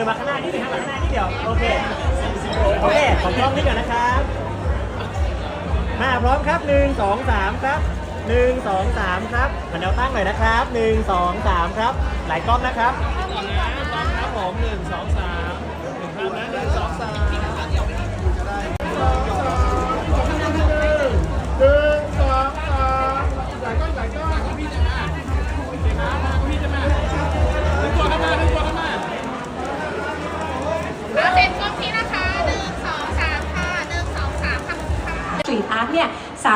ดินมาข้างหน้านิดนึงครับมาข้างหน้านิดเดียว โอเค โอเค ขอกล้องนี้ก่อนนะครับ มาพร้อมครับหนึ่งสองสามครับหนึ่งสองสามครับหันแนวตั้งหน่อยนะครับหนึ่งสองสามครับ หลายกล้องนะครับครับผมหนึ่งสองสามหนึ่งครับนะหนึ่งสองสามหนึ่งสองสาม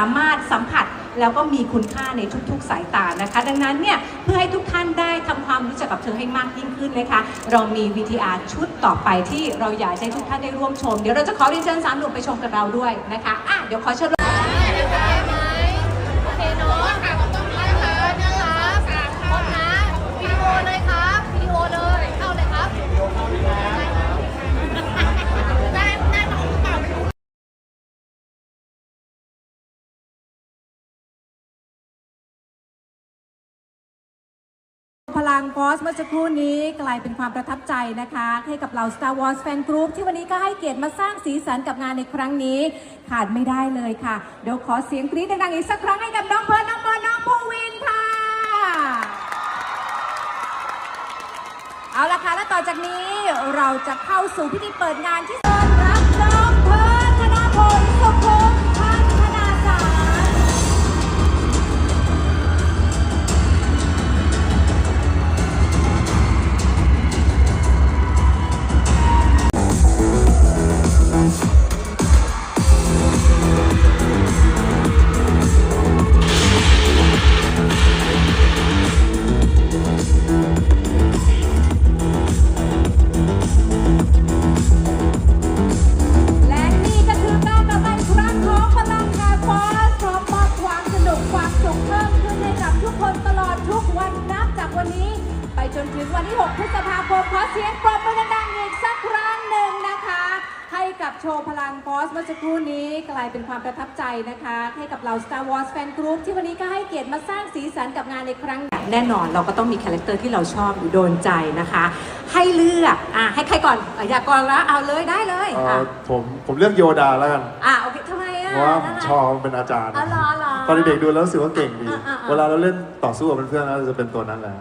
ามารถสัมผัสแล้วก็มีคุณค่าในทุกๆสายตานะคะ ดังนั้นเนี่ยเพื่อให้ทุกท่านได้ทำความรู้จักกับเธอให้มากยิ่งขึ้นนะคะ เรามี VTR ชุดต่อไปที่เราอยากให้ทุกท่านได้ร่วมชม เดี๋ยวเราจะขอเรียนเชิญสามหนุ่มไปชมกับเราด้วยนะคะอะเดี๋ยวขอเชิญ พลังพอสเมื่อสักครู่นี้กลายเป็นความประทับใจนะคะ ให้กับเรา Star Wars Fan Group ที่วันนี้ก็ให้เกียรติมาสร้างสีสันกับงานในครั้งนี้ ขาดไม่ได้เลยค่ะ เดี๋ยวขอเสียงกรี๊ดดังๆอีกสักครั้งให้กับน้องเพิร์นน้องเพิร์นน้องภูวินค่ะ เอาละค่ะ และต่อจากนี้เราจะเข้าสู่พิธีเปิดงานที่ นถึงวันที่ 6 พฤษภาคมขอเสียงปรบมือดังๆอีกสักครั้งหนึ่งนะคะ ให้กับโชว์พลังฟอสเมื่อสักครู่นี้กลายเป็นความประทับใจนะคะ ให้กับเรา Star Wars Fan Group ที่วันนี้ก็ให้เกียรติมาสร้างสีสันกับงานในครั้งนี้แน่นอนเราก็ต้องมีคาแรคเตอร์ที่เราชอบอยู่โดนใจนะคะ ให้เลือกอะให้ใครก่อนอะอยากก่อนแล้วเอาเลยได้เลยเอ่อะอผมผมเลือกโยดาแล้วกันอะโอเคทำไมอะเพราะว่าผมน่รักชอบเป็นอาจารย์ อ๋อเหรอเหรอ ตอนเด็กๆดูแล้วรู้สึกว่าเก่งดี อ่าอ่าอ่าเวลาเราเล่นต่อสู้กับเพื่อนๆเราจะเป็นตัวนั้นแหละ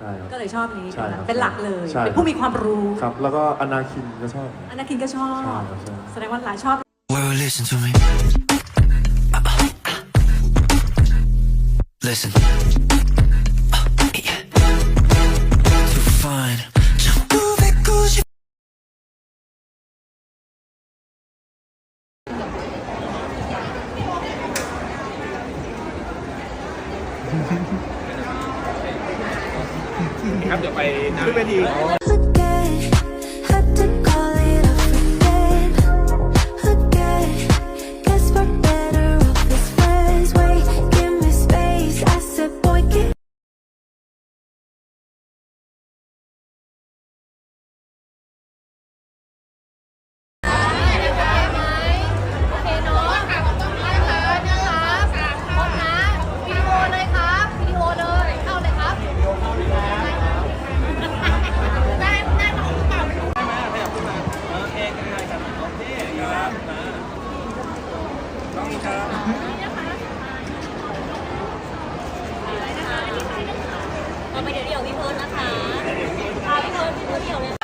ใช่ครับ ก็เลยชอบนี้ใช่ครับเป็นหลักเลย ใช่ เป็นผู้มีความรู้ ครับ แล้วก็อนาคินก็ชอบ อันนั้นคินก็ชอบ ใช่ครับใช่ แสดงว่าหลายชอบ Well, listen to me. Listen. ครับ เดี๋ยวไปนะขึ้นไปดี พี่เพิร์ดนะคะพาพี่เพิร์ดพี่เพิร์ดเดี่ยวเลย